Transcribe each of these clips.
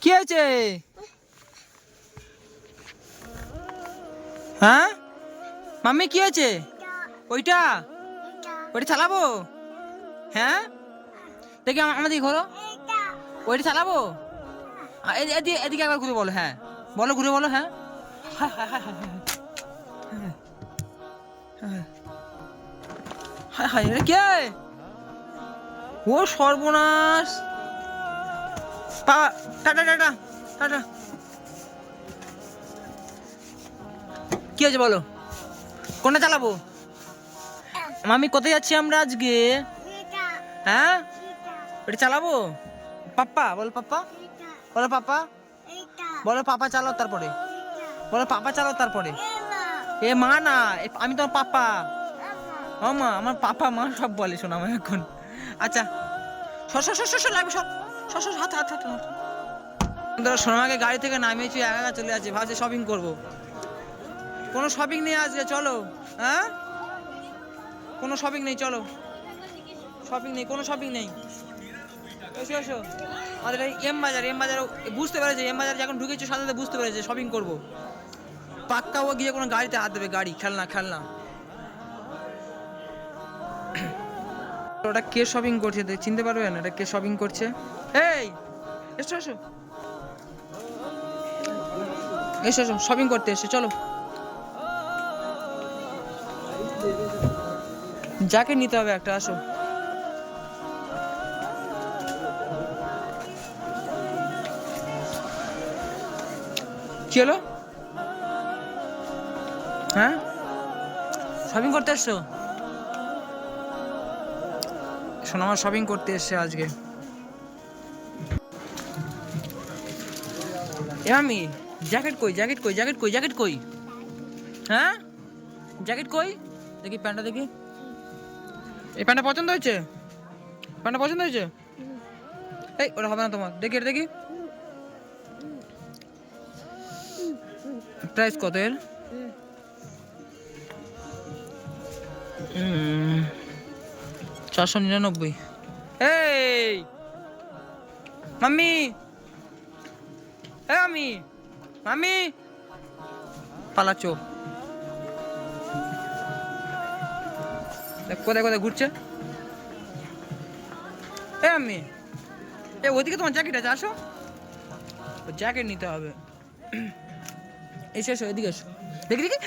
কি হয়েছে? হ্যাঁ? মাম্মি কি হয়েছে? ওইটা? ওইটা চালাবো? হ্যাঁ? দেখি আমা- আমাদের ঘোরো ওইটা চালাবো? এদিকে একবার ঘুরে বলো হ্যাঁ। বলো ঘুরে বলো হ্যাঁ। হায়, হায়, হায়, হায়, হায়। হ্যাঁ। হ্যাঁ। কে? ও সর্বনাশ। টাটা টাটা টাটা কি হয়েছে বলো? কোনটা চালাবো? মামি, কোথায় যাচ্ছি আমরা আজকে? হ্যাঁ? এটা চালাবো? পাপ্পা, বলো পাপ্পা। বলো পাপ্পা। বলো পাপা চালাও তারপরে। বলো পাপা চালাও তারপরে। এ মা না আমি তোমার পাপা ও মা, আমার পাপা মা সব বলে শোনা আমার এখন। আচ্ছা সর সর সর সর লাগবে সর সর হাত হাত হাত ধরো, সোনামাকে গাড়ি থেকে নামিয়েছি একা একা চলে যাচ্ছে, ভাবছে শপিং করব। কোনো শপিং নেই আজকে, চলো হ্যাঁ? কোনো শপিং নেই, চলো। শপিং নেই, কোনো শপিং নেই। এসো এসো। আমাদের এই এম বাজার এম বাজার বুঝতে পেরেছে এম বাজার যখন ঢুকেছে সাথে বুঝতে পেরেছে শপিং করব। পাক্কা ও গিয়ে কোনো গাড়িতে হাত দেবে, গাড়ি, খেলনা খেলনা। ওটা কে শপিং করছে দেখ- চিনতে পারবেন এটা কে শপিং করছে? এই, এসো এসো। এসো এসো শপিং করতে এসে, চলো। জ্যাকেট নিতে হবে একটা, আসো। কি হলো? হ্যাঁ? শপিং করতে এসছো? আমার শপিং করতে এসছে আজকে। এ আমি জ্যাকেট কই জ্যাকেট কই জ্যাকেট কই জ্যাকেট কই? হ্যাঁ? জ্যাকেট কই? দেখি প্যান্টটা দেখি। এই প্যান্টটা পছন্দ হয়েছে? প্যান্টটা পছন্দ হয়েছে? এই, ওটা হবে না তোমার। দেখি, এটা দেখি। প্রাইস কত এর? চারশো নিরানব্বই। এই! মাম্মি! এ আমি মাম্মি! পালাচো কোথায় কোথায় ঘুরছে? এ আমি এ, ওইদিকে তোমার জ্যাকেট আছে, আসো। জ্যাকেট নিতে হবে। এসে, এসো, এদিকে এসো। দেখি দেখি।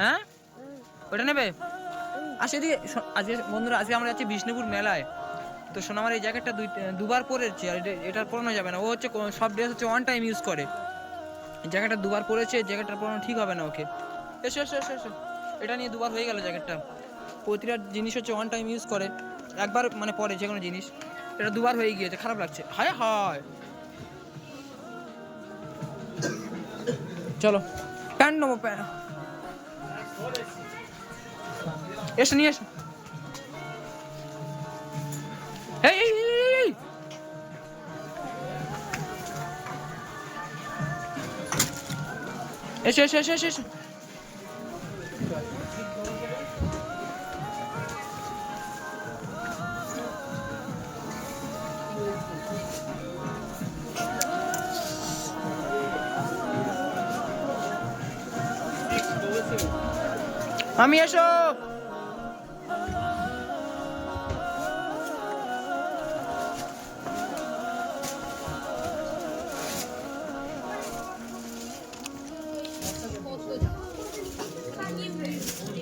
হ্যাঁ? ওটা নেবে? আসে এদিকে শো- আজকে বন্ধুরা, আজকে আমরা যাচ্ছি বিষ্ণুপুর মেলায়। তো সোনামার এই জ্যাকেটটা দুই, দুবার পরেছে, আর এটা, এটার পরানো যাবে না। ও হচ্ছে সব ড্রেস হচ্ছে ওয়ান টাইম ইউজ করে। জ্যাকেটটা দুবার পরেছে জ্যাকেটটা পরানো ঠিক হবে না ওকে। এসো এসো এসো এসো। এটা নিয়ে দুবার হয়ে গেল জ্যাকেটটা। প্রতিটা জিনিস হচ্ছে ওয়ান টাইম ইউজ করে। একবার মানে পরে যে কোনো জিনিস। এটা দুবার হয়ে গিয়েছে, খারাপ লাগছে। হায় হায়। চলো। প্যান্ট নেব, প্যান্ট। এসো নিয়ে এসো এই এই, এই, এই, এই। এসো এসো এসো এসো এসো আমি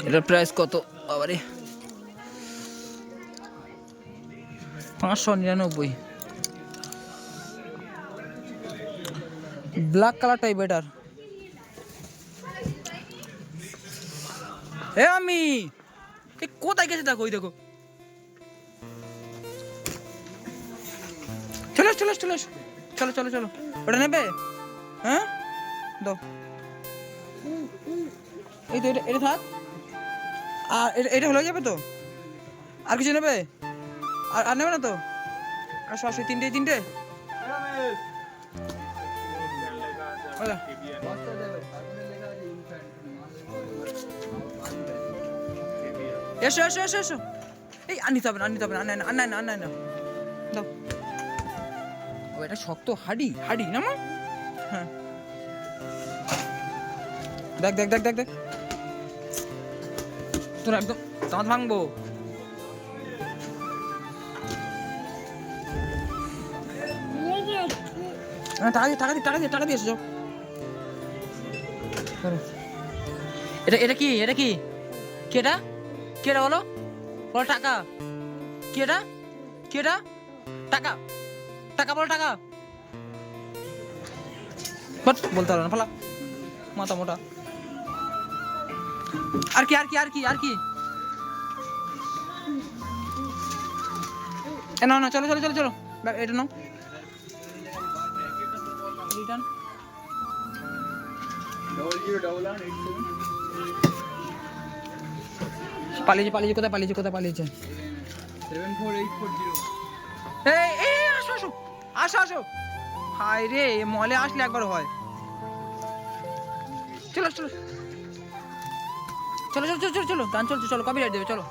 এটার প্রাইস কত? বাবারে। পাঁচশো নিরানব্বই। ব্ল্যাক কালারটাই বেটার এ আমি! কোথায় গেছে দেখো, ওই দেখো। চলো চলো চলো চলো চলো চলো। ওটা নেবে? হ্যাঁ? দাও। এই তো এটা থাক। আর এটা হয়ে যাবে তো? আর কিছু নেবে? আর আর নেবে না তো? আর সরাসরি তিনটে তিনটে? দাও। এসো এসো এসো এসো। এই, আর নিতে হবে না, আর নিতে হবে না, আর না, আর নেয় না না। দাও। ও, এটা শক্ত হাডি হাডি, না মা? হ্যাঁ। দেখ দেখ দেখ দেখ দেখ। তোর একদম দাঁত ভাঙবো। হ্যাঁ টাকা দিয়ে টাকা দিয়ে, টাকা টাকা দিয়ে এটা এটা কি এটা কি? কি এটা কি এটা বলো? বলো টাকা। কি এটা কি এটা টাকা। টাকা বলো টাকা। বলতে পারবে না ফালা মাথা মোটা। আর কি আর কি আর কি আর কি? নাও না চলো চলো চলো চলো। এটা নাও। পালিয়েছে পালিয়েছে, কোথায় পালিয়েছে কোথায় পালিয়েছে? আসো আসো আসো আসো। হাই রে, মলে আসলে একবার হয়। চলো চলো। চলো চলো চলো চলো গান চলছে চলো কপি দেবে চলো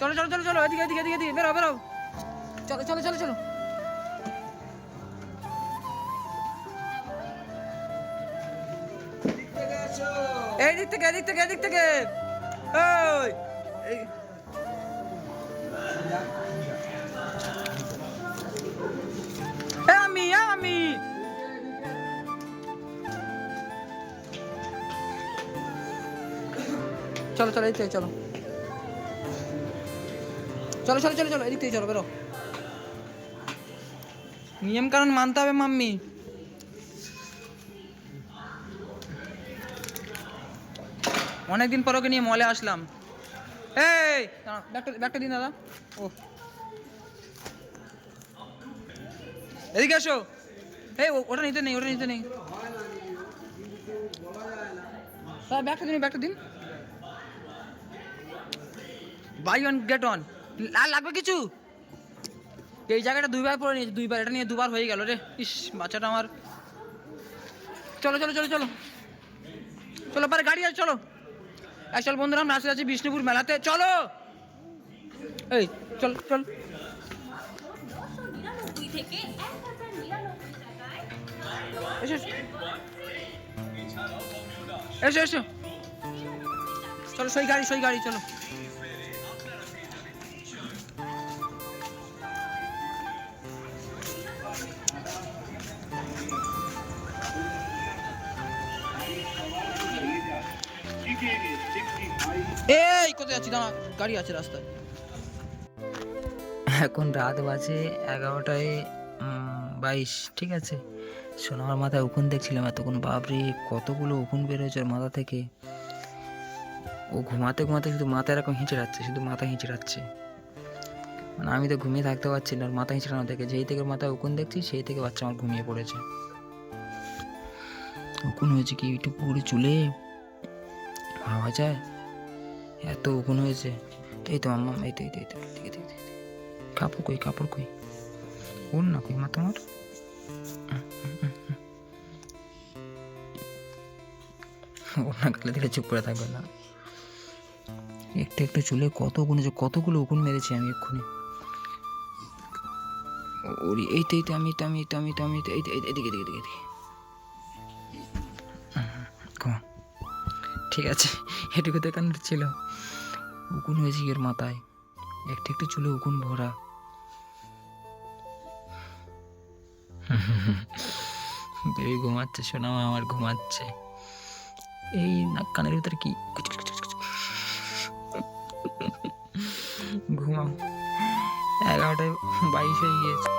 চলো চলো চলো চলো এদিকে এদিকে এদিকে এদিকে বেরো বেরো চলো চলো চলো চলো এই দিক থেকে এদিক থেকে এদিক থেকে ওই চলো চলো এদিক চলো। চলো চলো চলো চলো এদিক থেকে চলো বেরো। নিয়ম কারণ মানতে হবে মাম্মি। অনেকদিন পর ওকে নিয়ে মলে আসলাম। এই দাঁড়াও, ব্যাগটা দিন দাদা। ও। এদিকে এসো এই ওটা নিতে নেই ওটা নিতে নেই। ব্যাগটা দিন ব্যাগটা দিন। বাই ওয়ান গেট ওয়ান আর লাগবে কিছু? এই জায়গাটা দুইবার পরে নিয়েছি, দুইবার, এটা নিয়ে দুবার হয়ে গেল রে। ইস, বাচ্চাটা আমার। চলো চলো চলো চলো। চলো, পারে, গাড়ি আছে, চলো। আসল বন্ধুরা, আমরা আসতে যাচ্ছি বিষ্ণুপুর মেলাতে। চলো! এই, চল চল। এসো এসো। চলো, সই গাড়ি সই গাড়ি, চলো। এই, কোথায় দাঁড়া, গাড়ি আছে রাস্তায়। এখন রাত বাজে এগারোটায় বাইশ, ঠিক আছে? সোনার মাথায় উকুন দেখছিলাম এতক্ষণ, বাপরে, কতগুলো উকুন বেরোয়েছে ওর মাথা থেকে। ও ঘুমাতে ঘুমাতে শুধু মাথা এরকম হিঁচে যাচ্ছে শুধু মাথা হিঁচে যাচ্ছে মানে আমি তো ঘুমিয়ে থাকতে পারছি না মাথা হিঁচড়ানো থেকে যেই থেকে মাথায় উকুন দেখছি, সেই থেকে বাচ্চা আমার ঘুমিয়ে পড়েছে। উকুন হয়েছে কি? একটু পুরো চুলে। ভাবা যায় এত উগুন হয়েছে এই তো মাম্মা এই তো এই তো। কাপড় কই কাপড় কই উন না কই মা তোমার ওর না গেলে দিলে চুপ করে থাকবে না একটু একটু চুলে কত গুনেছে কতগুলো উকুন মেরেছি আমি এক্ষুনি ওরি এই তো এই তো আমি তো আমি তো আমি তো আমি তো এই এদিকে এদিকে এদিকে এদিকে ঠিক আছে, এটুকু দেখানোর ছিল। উকুন হয়েছে এর মাথায়। একটু একটু চুলে উকুন ভরা। বেবি ঘুমাচ্ছে সোনামা আমার ঘুমাচ্ছে। এই নাক কানের ভিতরে কি। ঘুমাও। এগারোটায় বাইশ হয়ে গিয়েছে।